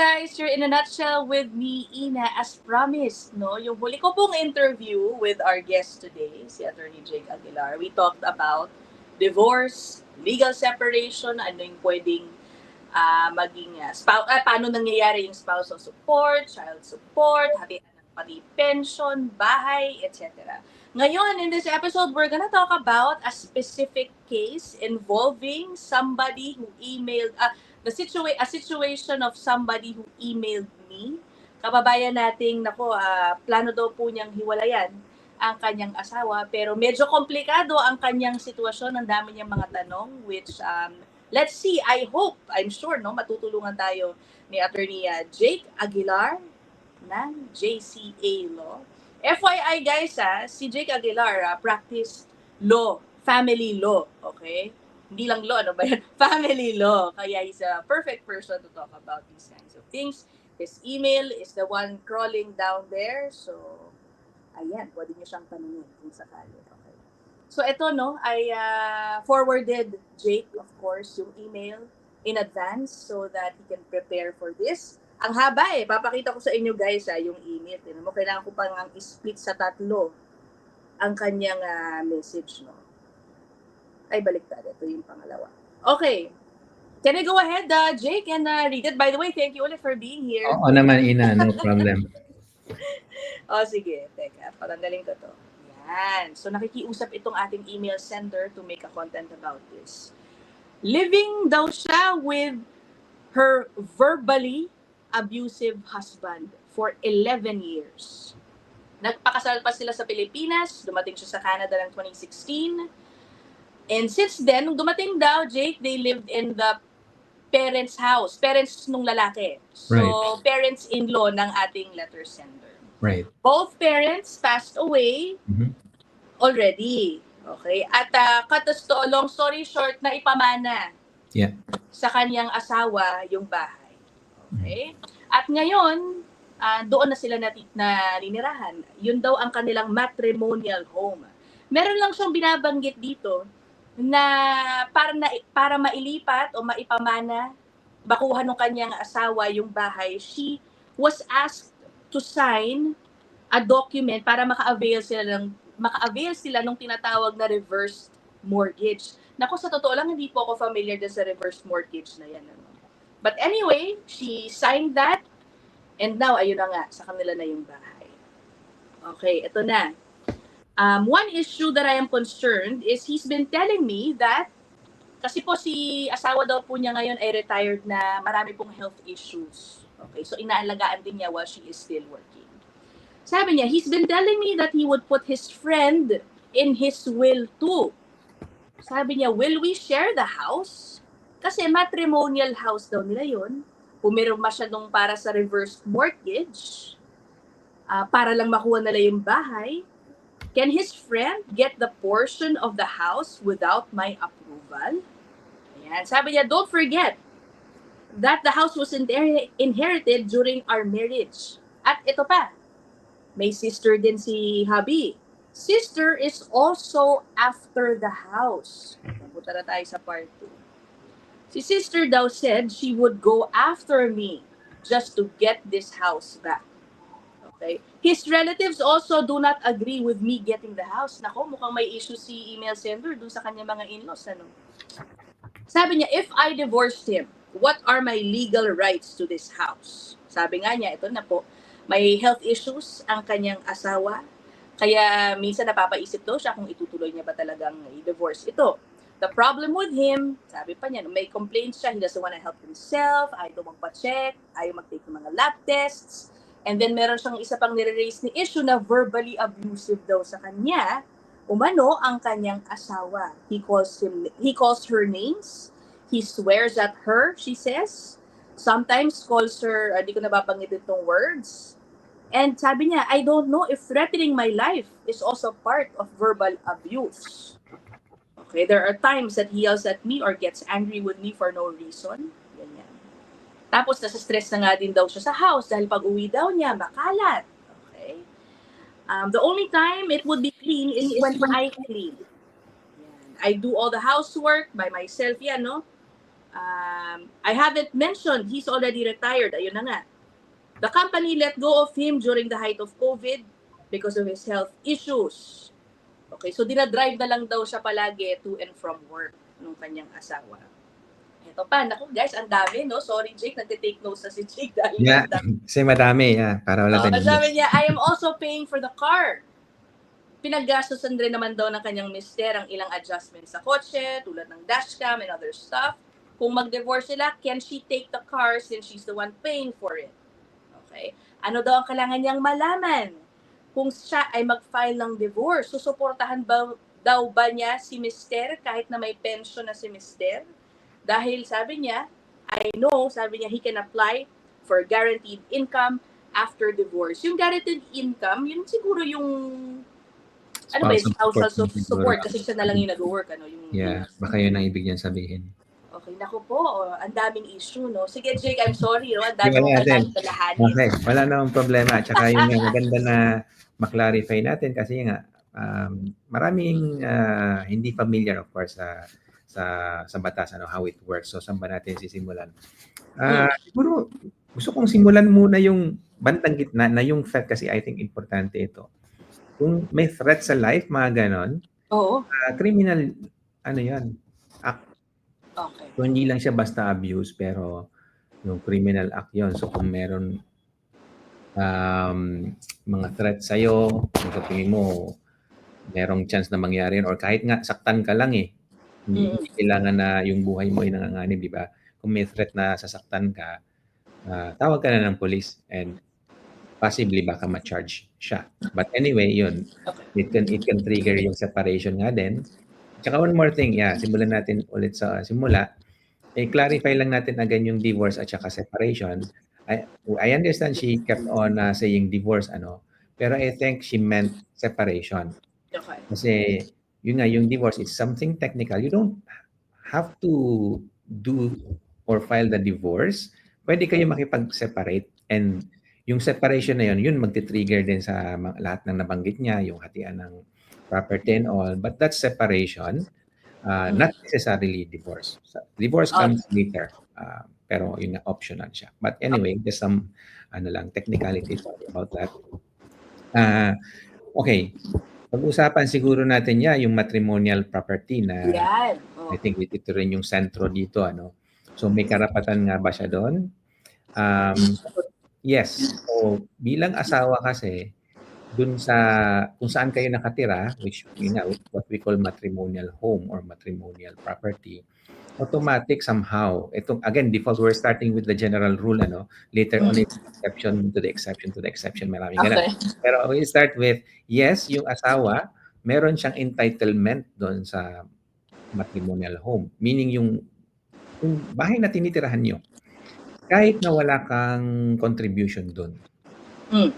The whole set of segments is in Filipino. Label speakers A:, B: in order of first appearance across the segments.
A: Guys, you're in a nutshell with me, Ina, as promised, no? Yung huli ko pong interview with our guest today, si Attorney Jake Aguilar, we talked about divorce, legal separation, ano yung pwedeng ah, maging uh, spouse, ah, paano nangyayari yung spousal support, child support, hati ng pati pension, bahay, etc. Ngayon, in this episode, we're gonna talk about a specific case involving somebody who emailed, ah, the situa- a situation of somebody who emailed me. Kababayan nating, nako, ah, plano daw po niyang hiwalayan ang kanyang asawa, pero medyo komplikado ang kanyang sitwasyon, ang dami niyang mga tanong, which, um, let's see, I hope, I'm sure, no, matutulungan tayo ni Attorney ah, Jake Aguilar ng JCA Law. FYI guys, ah, si Jake Aguilar ah, practice law, family law, okay? Hindi lang law, ano ba yan? Family law. Kaya he's a perfect person to talk about these kinds of things. His email is the one crawling down there. So, ayan, pwede niyo siyang tanungin kung sakali. Okay. So, ito, no, I uh, forwarded Jake, of course, yung email in advance so that he can prepare for this. Ang haba eh. Papakita ko sa inyo guys ha, yung email. Tinan mo, kailangan ko pang i-split sa tatlo ang kanyang ah, message, no? Ay, baliktad. Ito yung pangalawa. Okay. Can I go ahead, uh, Jake, and uh, read it? By the way, thank you ulit for being here.
B: Oo naman, Ina, no problem.
A: O, sige. Teka, patanggalin ko to. Yan. So, nakikiusap itong ating email sender to make a content about this. Living daw siya with her verbally abusive husband for 11 years. Nagpakasal pa sila sa Pilipinas, dumating siya sa Canada ng 2016. And since then, nung dumating daw, Jake, they lived in the parents' house. Parents nung lalaki. So,
B: Right.
A: parents-in-law ng ating letter sender.
B: Right.
A: Both parents passed away
B: Mhm.
A: already. Okay? At uh, cut the sto- long story short, na ipamana
B: Yeah.
A: sa kanyang asawa yung bahay. Okay? At ngayon, ah, doon na sila nati- na ninirahan. Yun daw ang kanilang matrimonial home. Meron lang siyang binabanggit dito na para na para mailipat o maipamana bakuhan ng kanyang asawa yung bahay, she was asked to sign a document para maka-avail sila ng maka-avail sila nung tinatawag na reverse mortgage. Nako, sa totoo lang, hindi po ako familiar din sa reverse mortgage na yan. Ano. But anyway, she signed that and now, ayun na nga, sa kanila na yung bahay. Okay, ito na. Um, one issue that I am concerned is he's been telling me that kasi po si asawa daw po niya ngayon ay retired na marami pong health issues. Okay, so inaalagaan din niya while she is still working. Sabi niya, he's been telling me that he would put his friend in his will too. Sabi niya, will we share the house? Kasi matrimonial house daw nila yun. Pumirma siya nung para sa reverse mortgage. ah, para lang makuha nila yung bahay. Can his friend get the portion of the house without my approval? Ayan. Sabi niya, don't forget that the house was inher- inherited during our marriage. At ito pa, may sister din si Habi. Sister is also after the house. Punta na tayo sa part 2. Si sister daw said she would go after me just to get this house back. Okay? His relatives also do not agree with me getting the house. Nako, mukhang may issue si email sender dun sa kanya mga in-laws. Ano? Sabi niya, if I divorced him, what are my legal rights to this house? Sabi nga niya, ito na po, may health issues ang kanyang asawa. Kaya minsan napapaisip daw siya kung itutuloy niya ba talagang i-divorce ito. The problem with him, sabi pa niya, may complaints siya, he doesn't want to help himself, ayaw magpa-check, ayaw mag-take ng mga lab tests, and then meron siyang isa pang nire-raise ni issue na verbally abusive daw sa kanya, umano ang kanyang asawa. He calls him, he calls her names, he swears at her, she says, sometimes calls her, hindi ko nababanggit itong words, and sabi niya, I don't know if threatening my life is also part of verbal abuse. Okay, there are times that he yells at me or gets angry with me for no reason. Tapos, nasa stress na nga din daw siya sa house dahil pag uwi daw niya, makalat. Okay? Um, the only time it would be clean is when I clean. I do all the housework by myself yan, no? Um, I haven't mentioned he's already retired. Ayun na nga. The company let go of him during the height of COVID because of his health issues. Okay, so dinadrive na lang daw siya palagi to and from work nung kanyang asawa. Ito pa, naku guys, ang dami, no? Sorry, Jake, nagtitake notes na si Jake dahil
B: Yeah, kasi madami. Yeah, para wala
A: Oh,
B: tayong
A: sabi niya, I am also paying for the car. Pinaggastosan rin naman daw ng kanyang mister ang ilang adjustments sa kotse, tulad ng dashcam and other stuff. Kung mag-divorce sila, can she take the car since she's the one paying for it? Okay. Ano daw ang kailangan niyang malaman? Kung siya ay mag-file ng divorce, susuportahan ba daw ba niya si mister kahit na may pension na si mister? Dahil sabi niya, I know, sabi niya, he can apply for guaranteed income after divorce. Yung guaranteed income, yun siguro yung ano ba, yung
B: Spousal
A: spousal
B: support.
A: support, kasi siya na lang yung nag-work, ano, yung,
B: Yeah, baka yun ang ibig niyan sabihin.
A: Okay, naku po, oh, ang daming issue, no? Sige, Jake, I'm sorry, no? Ang dami
B: Wala
A: mo
B: din.
A: kailangan.
B: Okay, wala namang problema. Tsaka yun nga, maganda na maklarify natin kasi nga, um, maraming ah, hindi familiar of course sa sa sa batas ano how it works. So saan ba natin sisimulan? Ah, siguro gusto kong simulan muna yung bantang gitna na yung threat kasi I think importante ito. Kung may threat sa life, mga ganon,
A: Oo,
B: ah, criminal, ano yan, act.
A: okay.
B: So, hindi lang siya basta abuse, pero yung criminal act yun. So, kung meron um, mga threat sa'yo, kung sa tingin mo, merong chance na mangyari yun, or kahit nga saktan ka lang eh, hindi,
A: Mm.
B: hindi kailangan na yung buhay mo ay nanganganib, di ba? Kung may threat na sasaktan ka, ah, tawag ka na ng police and possibly baka ma-charge siya. But anyway, yun.
A: Okay.
B: It can, it can trigger yung separation nga din. Tsaka one more thing, yeah, simulan natin ulit sa simula. Eh, clarify lang natin agad yung divorce at saka separation. I, I understand she kept on uh, saying divorce, ano, pero I think she meant separation.
A: Okay.
B: Kasi, yun nga, yung divorce is something technical. You don't have to do or file the divorce. Pwede kayo makipag-separate and yung separation na yun, yun magti-trigger din sa lahat ng nabanggit niya, yung hatian ng property and all. But that's separation, uh,
A: Mm.
B: not necessarily divorce. Divorce
A: Ah.
B: comes later, uh, pero yun nga, optional siya. But anyway, there's some ano lang, technicalities about that. Uh, okay, pag-usapan siguro natin ya yung matrimonial property na
A: Yan. Oh.
B: I think ito rin yung sentro dito ano. So may karapatan nga ba siya doon? Um, yes. So bilang asawa kasi dun sa kung saan kayo nakatira which yun nga what we call matrimonial home or matrimonial property automatic somehow ito again default we're starting with the general rule ano later on it's exception to the exception to the exception maraming ganun
A: Okay.
B: pero we start with, yes, yung asawa, meron siyang entitlement doon sa matrimonial home. Meaning yung, yung bahay na tinitirahan nyo, kahit na wala kang contribution doon.
A: Mm.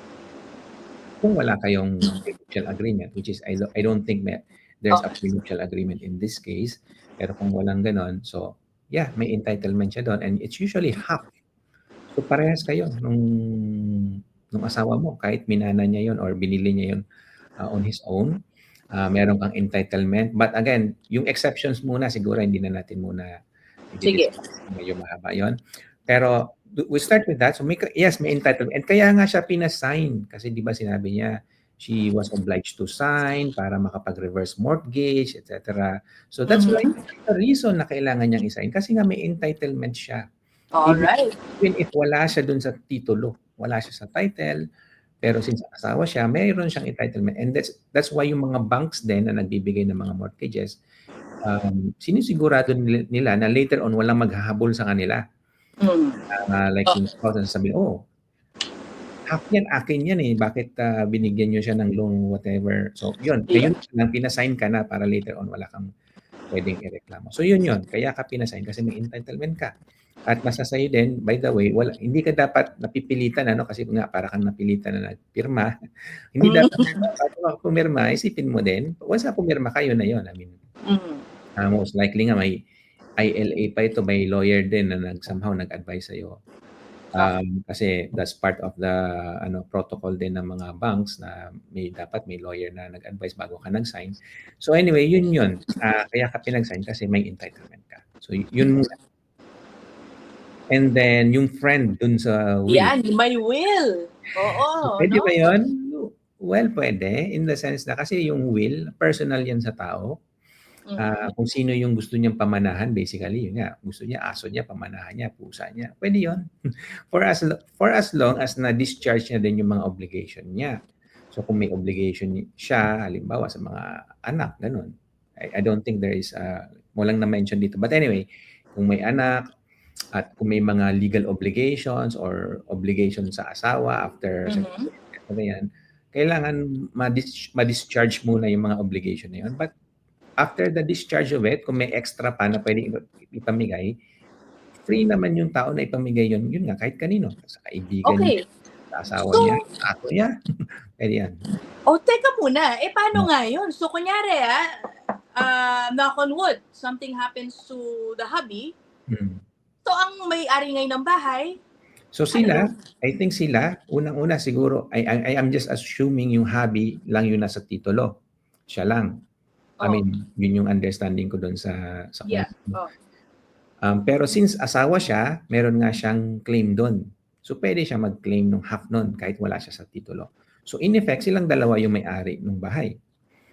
B: Kung wala kayong prenuptial agreement, which is, I, don't- I don't think may, there's a
A: Okay.
B: prenuptial agreement in this case. Pero kung walang ganon, so, yeah, may entitlement siya doon. And it's usually half. So, parehas kayo nung, nung asawa mo. Kahit minana niya yon or binili niya yon uh, on his own. Uh, meron kang entitlement. But again, yung exceptions muna, siguro hindi na natin muna
A: Sige.
B: medyo mahaba yon. Pero we start with that. So may, yes, may entitlement. And kaya nga siya pinasign. Kasi di ba sinabi niya, she was obliged to sign para makapag-reverse mortgage, etc. So that's why the reason na kailangan niyang isign. Kasi nga may entitlement siya.
A: Alright.
B: Even if wala siya dun sa titulo, wala siya sa title, pero since asawa siya, mayroon siyang entitlement. And that's that's why yung mga banks din na nagbibigay ng mga mortgages, um, sinisigurado nila, nila na later on walang maghahabol sa kanila.
A: Mm.
B: Uh, like yung spouse na sabi, oh, yan, akin yan eh. Bakit ah, binigyan nyo siya ng loan, whatever. So, yun. Ngayon lang pinasign ka na para later on wala kang pwedeng ireklamo. So, yun yun. Kaya ka pinasign kasi may entitlement ka. At masasayo din, by the way, wala, hindi ka dapat napipilitan, ano, kasi nga para kang napilitan na nagpirma. hindi dapat, bago ka pumirma, isipin mo din, once na pumirma kayo na yun. I mean,
A: Mm.
B: uh, most likely nga may ILA pa ito, may lawyer din na nag, somehow nag-advise sa'yo. Um, kasi that's part of the ano protocol din ng mga banks na may dapat may lawyer na nag-advise bago ka nag-sign. So anyway, yun yun. Ah, kaya ka pinag-sign kasi may entitlement ka. So yun muna. And then yung friend dun sa will.
A: Yan, may will. Oo,
B: Pwede
A: no?
B: ba yun? Well, pwede. In the sense na kasi yung will, personal yan sa tao.
A: Mhm.
B: Ah, kung sino yung gusto niyang pamanahan, basically, yun nga. Gusto niya, aso niya, pamanahan niya, pusa niya. Pwede yun. for, as, for as long as na-discharge niya din yung mga obligation niya. So kung may obligation siya, halimbawa sa mga anak, ganun. I, I don't think there is, uh, walang na-mention dito. But anyway, kung may anak, at kung may mga legal obligations or obligation sa asawa after
A: Mhm.
B: ano yan, kailangan ma-dis- ma-discharge muna yung mga obligation na yun. But after the discharge of it, kung may extra pa na pwede ip- ipamigay, free naman yung tao na ipamigay yun, yun nga, kahit kanino. Sa kaibigan niya,
A: Okay.
B: sa asawa
A: So-
B: niya, sa ako niya. pwede yan.
A: O, teka muna. Eh,
B: Hmm.
A: paano nga yun? So, kunyari, ah, ah, knock on wood, something happens to the hubby.
B: Hmm.
A: So, ang may-ari ngayon ng bahay,
B: So sila, I think sila, unang-una siguro, I, I, I am just assuming yung hobby lang yung nasa titulo. Siya lang. I
A: Oh.
B: mean, yun yung understanding ko doon sa sa
A: Yeah. Oh.
B: Um, pero since asawa siya, meron nga siyang claim doon. So pwede siya mag-claim ng half noon kahit wala siya sa titulo. So in effect, silang dalawa yung may-ari ng bahay.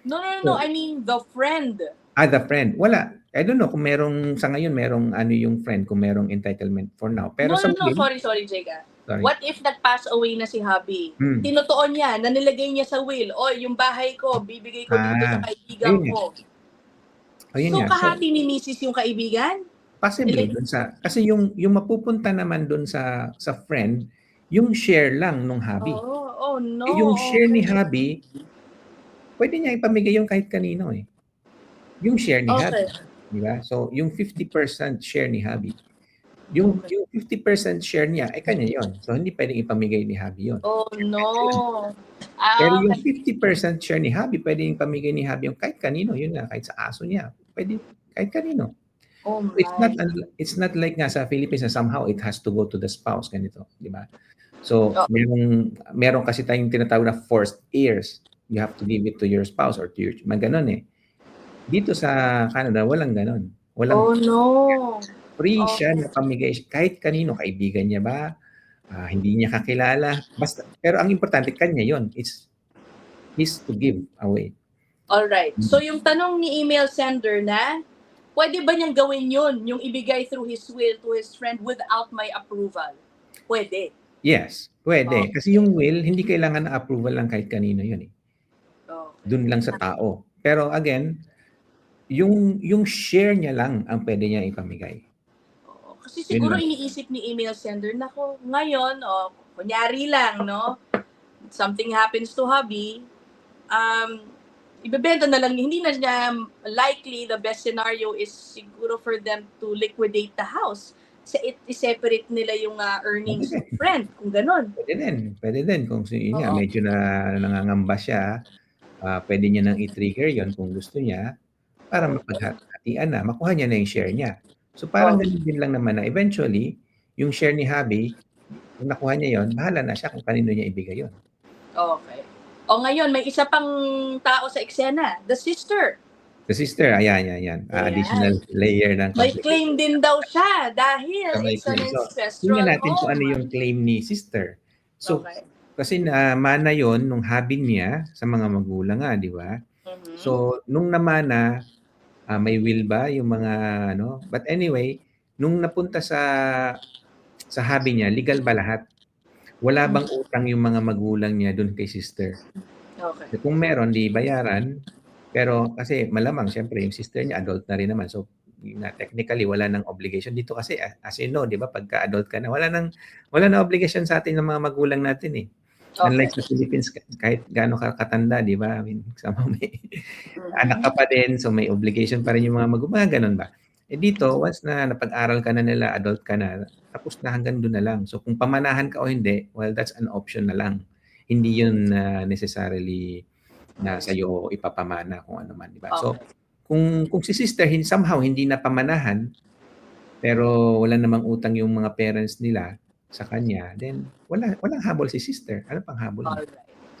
A: no, no, no, no,
B: So-
A: I mean the friend.
B: Ah, the friend. Wala. I don't know kung merong, sa ngayon, merong ano yung friend, kung merong entitlement for now. Pero
A: no,
B: sa
A: no, no, sorry, sorry, Jega.
B: Sorry.
A: What if nag-pass away na si hubby?
B: Hmm.
A: Tinutuon niya, na nilagay niya sa will, o yung bahay ko, bibigay ko dito
B: Ah,
A: sa kaibigan
B: ayun
A: ko.
B: Ayun
A: so.
B: So,
A: kahati ni Mrs. yung kaibigan?
B: Possibly dun sa kasi yung yung mapupunta naman dun sa sa friend, yung share lang nung hobby.
A: Oh, oh no.
B: Eh, yung share ni hobby, pwede niya ipamigay yung kahit kanino eh. Yung share ni
A: Okay.
B: di ba? So, yung 50% share ni hobby. Yung yung 50% share niya ay kanya 'yon. So, hindi pwedeng ipamigay ni hobby 'yon.
A: Oh no. Ah,
B: Pero yung
A: okay.
B: 50% share ni hobby, pwedeng ipamigay ni hobby yung kahit kanino, yun nga, kahit sa aso niya. Pwede kahit kanino.
A: Oh
B: it's not
A: my.
B: it's not like nga sa Philippines na somehow it has to go to the spouse ganito, di ba? So,
A: Oh.
B: merong meron kasi tayong tinatawag na forced heirs. You have to give it to your spouse or to your man ganun eh. Dito sa Canada walang ganun. Walang
A: Oh no.
B: Free
A: okay.
B: siya na pamigay kahit kanino, kaibigan niya ba, ah, hindi niya kakilala, basta pero ang importante kanya 'yon. It's his to give away.
A: All right.
B: Hmm.
A: So yung tanong ni email sender na, pwede ba niyang gawin yun, yung ibigay through his will to his friend without my approval? Pwede.
B: Yes, pwede.
A: Okay.
B: Kasi yung will, hindi kailangan na approval lang kahit kanino 'yun eh.
A: Okay.
B: Doon lang sa tao. Pero again, yung yung share niya lang ang pwede niya ipamigay.
A: Kasi siguro
B: lang.
A: iniisip ni email sender, nako, ngayon, o, kunyari lang, no? Something happens to hubby, um, ibebenta na lang, hindi na niya likely, the best scenario is siguro for them to liquidate the house. Sa it separate nila yung ah, earnings
B: Okay.
A: friend, kung ganun.
B: Pwede din. Pwede din kung yun nga, medyo na nangangamba siya, ah, pwede niya nang i-trigger 'yon kung gusto niya para mapaghatian na, makuha niya na yung share niya. So parang
A: Oh.
B: ganun din lang naman na eventually, yung share ni hubby, kung nakuha niya 'yon, bahala na siya kung kanino niya ibigay 'yon.
A: Okay. O ngayon, may isa pang tao sa eksena, the sister.
B: The sister, ayan, ayan, ayan. Ah,
A: Ayan.
B: additional layer ng
A: May claim din daw siya dahil
B: Ah, may
A: it's an.
B: So,
A: ancestral
B: Tingnan natin kung ano yung claim ni sister. So,
A: okay.
B: kasi na mana yon nung hobby niya sa mga magulang nga, di ba?
A: Mhm.
B: So, nung namana, ah, may will ba yung mga ano? But anyway, nung napunta sa sa hobby niya, legal ba lahat? Wala bang utang yung mga magulang niya doon kay sister?
A: okay.
B: So, kung meron, di bayaran. Pero kasi malamang, siyempre, yung sister niya, adult na rin naman. So, na, technically, wala nang obligation dito kasi, as you know, di ba, pagka-adult ka na, wala nang, wala nang obligation sa atin ng mga magulang natin eh.
A: Okay.
B: Unlike sa Philippines, kahit gaano ka katanda, di ba? I mean, somehow may
A: Mhm.
B: anak ka pa din, so may obligation pa rin yung mga magulang, mga ganun ba? Eh dito, once na napag-aral ka na nila, adult ka na, tapos na hanggang doon na lang. So kung pamanahan ka o hindi, well, that's an option na lang. Hindi yun na necessarily na sa'yo ipapamana kung ano man, di ba? So
A: Okay.
B: kung kung si sister somehow hindi na pamanahan, pero wala namang utang yung mga parents nila sa kanya, then wala walang habol si sister. Ano pang habol?
A: Alright.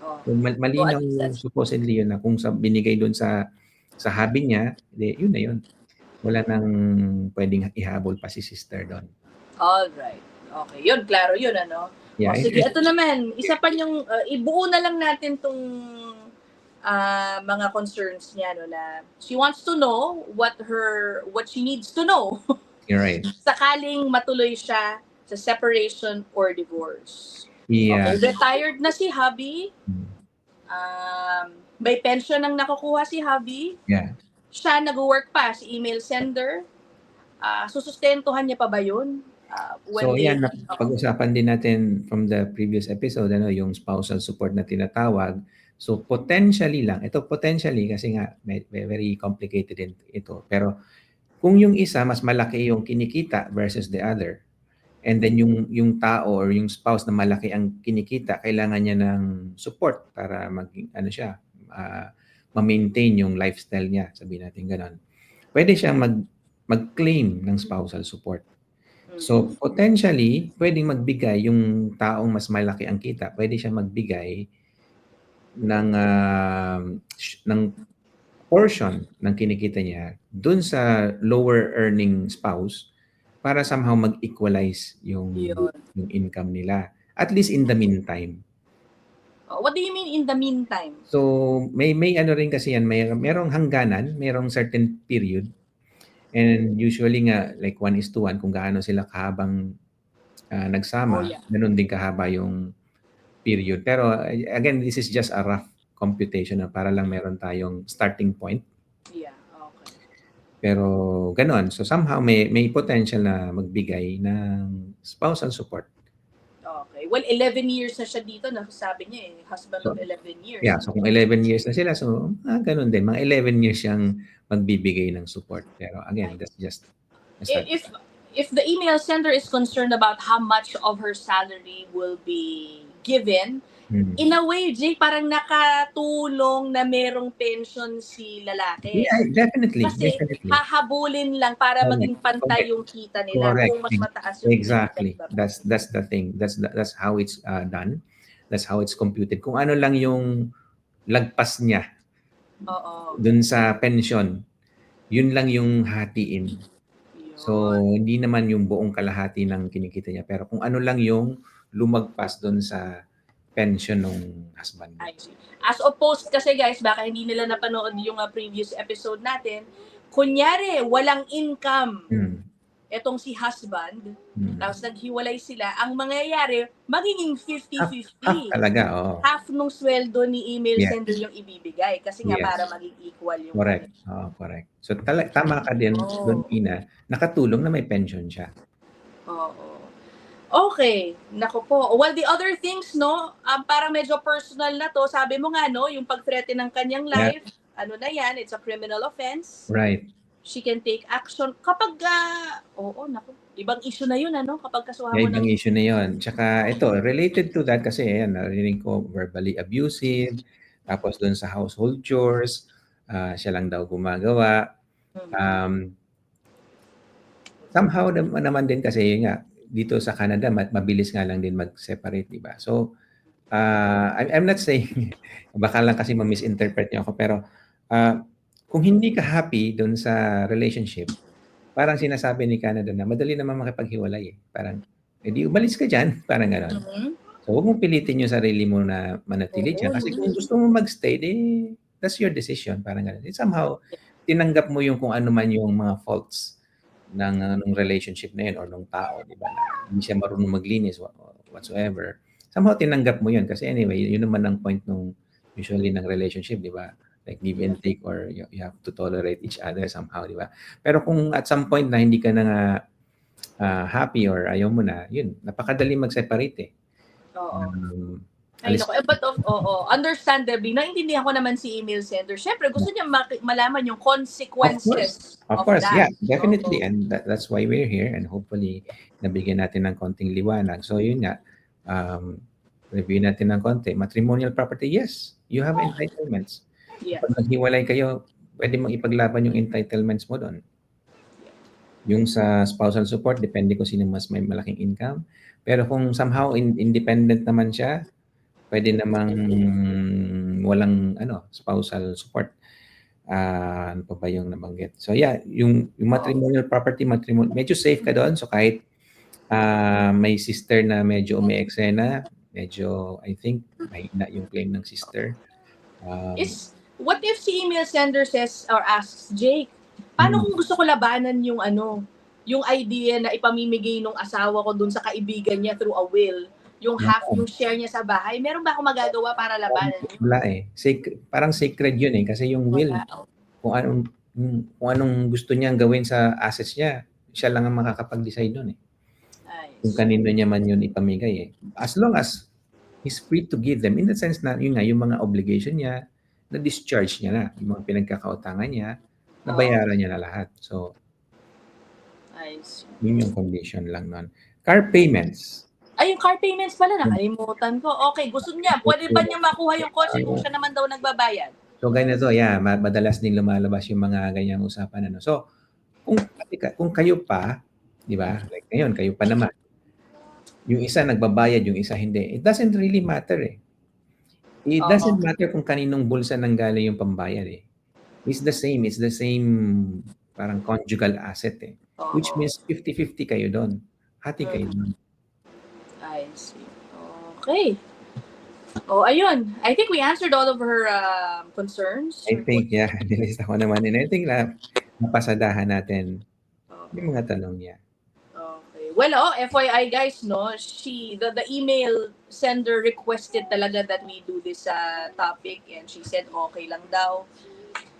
A: Oh.
B: Kung mal- malinaw
A: So, at least that's-
B: supposedly yun na kung sa binigay doon sa sa hobby niya, di, yun na yun. Wala nang pwedeng ihabol pa si sister doon.
A: Alright. Okay, yun, klaro yun, ano?
B: Yeah,
A: o, sige, ito naman, isa pa yung, uh, ibuo na lang natin tong ah, mga concerns niya, no, na she wants to know what her, what she needs to know
B: you're right.
A: sakaling matuloy siya sa separation or divorce.
B: Yeah.
A: Okay, retired na si hubby, um, may pension ang nakukuha si hubby,
B: Yeah.
A: siya nag-work pa, si email sender, Ah, susustentuhan niya pa ba yun? When
B: So
A: they-
B: yan, pag-usapan din natin from the previous episode, ano, yung spousal support na tinatawag. So potentially lang, ito potentially kasi nga may, may very complicated din ito. Pero kung yung isa mas malaki yung kinikita versus the other, and then yung yung tao or yung spouse na malaki ang kinikita, kailangan niya ng support para mag ano siya, ah, ma-maintain yung lifestyle niya, sabihin natin gano'n. Pwede siyang mag mag-claim ng spousal support. So, potentially, pwedeng magbigay yung taong mas malaki ang kita, pwede siya magbigay ng, sh- ng portion ng kinikita niya dun sa lower earning spouse para somehow mag-equalize yung,
A: Yun.
B: yung income nila. At least in the meantime.
A: Oh, what do you mean in the meantime?
B: So, may may ano rin kasi yan, may merong hangganan, merong certain period. And usually nga like one is to one kung gaano sila kahabang ah, nagsama,
A: Oh, yeah.
B: ganun din kahaba yung period. Pero uh, again, this is just a rough computation na para lang meron tayong starting point.
A: Yeah.
B: Pero ganun. So somehow may may potential na magbigay ng spousal support.
A: Okay. Well, 11 years na siya dito, nasasabi niya eh, husband of 11 years.
B: Yeah, so kung 11 years na sila, so ah, ganun din. Mga 11 years siyang magbibigay ng support. Pero again, that's just a start.
A: if if the email sender is concerned about how much of her salary will be given,
B: Hmm.
A: in a way, Jay, parang nakatulong na merong pension si lalaki.
B: Yeah, definitely,
A: Kasi
B: definitely.
A: hahabulin lang para
B: Correct.
A: maging pantay
B: Correct.
A: yung kita nila
B: Correct.
A: kung mas mataas yung
B: Exactly.
A: kita.
B: That's that's the thing. That's the, that's how it's uh, done. That's how it's computed. Kung ano lang yung lagpas niya
A: Oo.
B: dun sa pension, yun lang yung hatiin.
A: Yun.
B: So, hindi naman yung buong kalahati ng kinikita niya. Pero kung ano lang yung lumagpas dun sa pension ng husband.
A: I see. As opposed kasi guys, baka hindi nila napanood yung uh, previous episode natin, kunyari, walang income
B: Hmm.
A: etong si husband,
B: Hmm.
A: tapos naghiwalay sila, ang mangyayari, magiging 50-50.
B: Ah, talaga, oo.
A: Half nung sweldo ni email
B: Yeah.
A: sender yung ibibigay kasi nga
B: Yes.
A: para maging equal yung
B: Correct. Oo, correct. So, tala- tama ka din
A: Oh.
B: doon, Ina. Nakatulong na may pension siya.
A: Oo. Okay. Nako po. Well, the other things, no, um, parang medyo personal na to. Sabi mo nga, no, yung pag-threaten ng kanyang
B: Yeah.
A: life, ano na yan, it's a criminal offense.
B: Right.
A: She can take action. Kapag, ah, oo, nako, ibang issue na yun, ano, kapag kasuhan
B: May
A: mo
B: ibang
A: ng...
B: issue na yon. Tsaka ito, related to that kasi ayan, narinig ko verbally abusive, tapos doon sa household chores, ah, siya lang daw gumagawa.
A: Mhm.
B: Um, somehow nam- naman din kasi yun nga, dito sa Canada, ma- mabilis nga lang din mag-separate, di ba? So, I- I'm not saying, baka lang kasi ma-misinterpret niyo ako, pero ah, kung hindi ka happy doon sa relationship, parang sinasabi ni Canada na madali naman makipaghiwalay eh. Parang, edi umalis ka dyan, parang gano'n.
A: Mhm.
B: So, huwag mong pilitin yung sarili mo na manatili dyan. Kasi kung gusto mo magstay, di, that's your decision. Parang gano'n. Eh, somehow, tinanggap mo yung kung ano man yung mga faults ng, uh, ng relationship na yun or ng tao, di ba? Na hindi siya marunong maglinis wha- whatsoever. Somehow, tinanggap mo yun. Kasi anyway, yun naman ang point nung usually ng relationship, di ba? Like give and take or you, you have to tolerate each other somehow, di ba? Pero kung at some point na hindi ka na nga ah, happy or ayaw mo na, yun, napakadali mag-separate eh.
A: Oo.
B: Um,
A: Ay, naku. Eh, but of, oo, understandably, naintindihan ko naman si email sender. Siyempre, gusto niya malaman yung consequences
B: Of course,
A: that.
B: yeah, definitely.
A: Oo.
B: And that, that's why we're here and hopefully nabigyan natin ng konting liwanag. So yun nga, um, review natin ng konti. Matrimonial property, yes, you have entitlements.
A: Yeah.
B: Pag naghiwalay kayo, pwede mong ipaglaban yung entitlements mo doon. Yung sa spousal support, depende kung sino mas may malaking income. Pero kung somehow in- independent naman siya, pwede namang walang ano spousal support. Ah, ano pa ba yung nabanggit? So yeah, yung, yung matrimonial property, matrimonial, medyo safe ka doon. So kahit Ah, may sister na medyo umeeksena, medyo I think mahina yung claim ng sister. Um,
A: Is, what if si email sender says or asks, Jake, paano
B: Hmm.
A: kung gusto ko labanan yung ano, yung idea na ipamimigay nung asawa ko dun sa kaibigan niya through a will, yung half yung share niya sa bahay, meron ba ako magagawa para labanan
B: wala eh. Sac- parang sacred yun eh kasi yung will
A: Wala.
B: kung anong kung anong gusto niyang gawin sa assets niya, siya lang ang makakapag-decide doon eh.
A: Ay,
B: Kung kanino niya man yun ipamigay eh. As long as he's free to give them in the sense na yun nga yung mga obligation niya na discharge niya na, yung mga pinagkakautangan niya, nabayaran niya na lahat. So,
A: see.
B: yun yung condition lang nun. Car payments.
A: Ay, yung car payments pala, nakalimutan ko. Okay, gusto niya, pwede ba niya makuha yung kotse kung siya naman daw nagbabayad?
B: So ganito, yeah, ma- madalas din lumalabas yung mga ganyang usapan ano. So kung kung kayo pa, 'di ba? Like ngayon, kayo pa naman. Yung isa nagbabayad, yung isa hindi. It doesn't really matter eh. It doesn't matter kung kaninong bulsa nanggaling yung pambayad eh. It's the same, it's the same parang conjugal asset eh.
A: Oo.
B: Which means 50-50 kayo doon. Hati kayo doon.
A: I see. Okay. Oh, ayun. I think we answered all of her um, concerns.
B: I think, yeah, nilista ko naman. And I think na napasadahan natin
A: Okay.
B: yung mga tanong niya.
A: Okay. Well, oh, FYI guys, no, she the, the email sender requested talaga that we do this uh, topic and she said okay lang daw.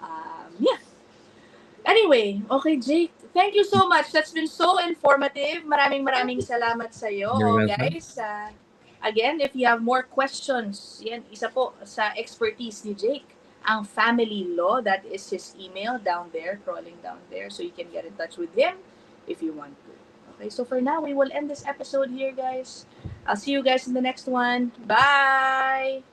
A: Um, yeah. Anyway, okay, Jake. Thank you so much. That's been so informative. Maraming maraming salamat sa iyo,
B: welcome.
A: guys. Uh, again, if you have more questions, yan isa po sa expertise ni Jake, ang family law. That is his email down there, crawling down there, so you can get in touch with him if you want to. Okay, so for now, we will end this episode here, guys. I'll see you guys in the next one. Bye!